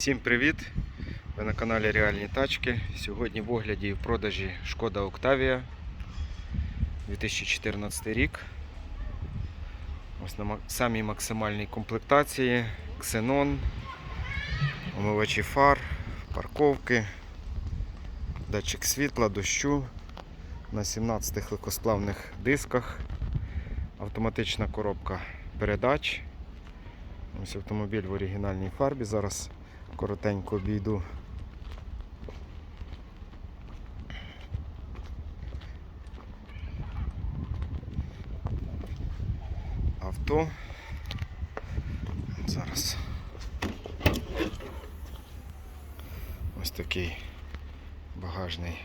Всім привіт! Ви на каналі Реальні Тачки. Сьогодні в огляді і в продажі Шкода Октавія 2014 рік. Ось на самій максимальній комплектації, ксенон, омивачі фар, парковки, датчик світла, дощу на 17 легкосплавних дисках, автоматична коробка передач. Ось автомобіль в оригінальній фарбі. Зараз коротенько обійду. Авто. Зараз. Ось такий багажний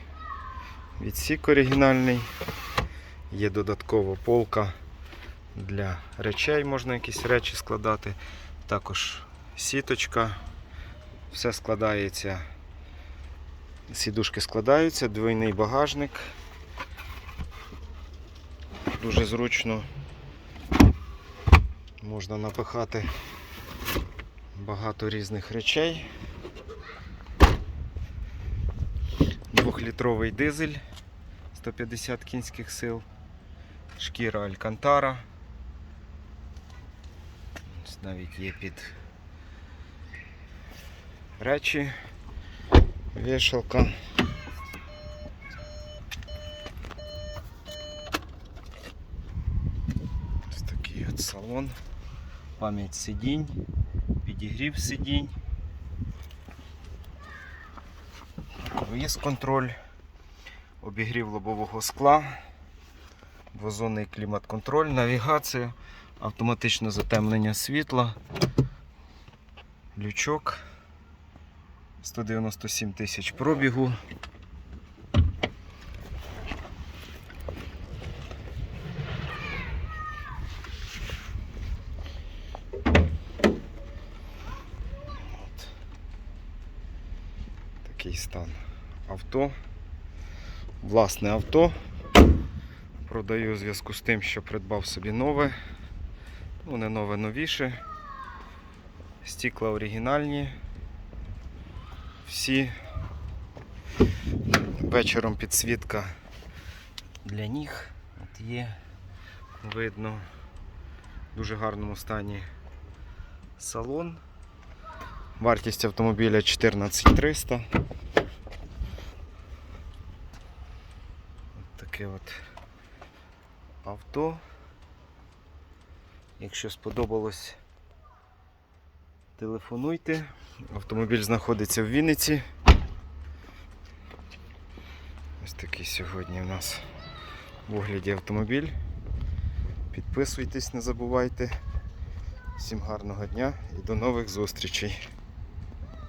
відсік оригінальний. Є додаткова полка для речей, можна якісь речі складати. Також сіточка все складається. Сідушки складаються, двойний багажник. Дуже зручно можна напихати багато різних речей. Двохлітровий дизель 150 кінських сил, шкіра Алькантара. Навіть є під речі, вішалка. Ось такий от салон, пам'ять сидінь, підігрів сидінь, круїз контроль, обігрів лобового скла, двозонний клімат-контроль, навігація, автоматичне затемнення світла, лючок. 197 тисяч пробігу. От. Такий стан авто. Власне авто. Продаю у зв'язку з тим, що придбав собі нове. Ну, не нове новіше. Стікла оригінальні всі. Вечором підсвітка для ніг. От є, видно, в дуже гарному стані салон. Вартість автомобіля 14300. От таке от авто. Якщо сподобалось, телефонуйте. Автомобіль знаходиться в Вінниці. Ось такий сьогодні у нас в огляді автомобіль. Підписуйтесь, не забувайте. Всім гарного дня і до нових зустрічей.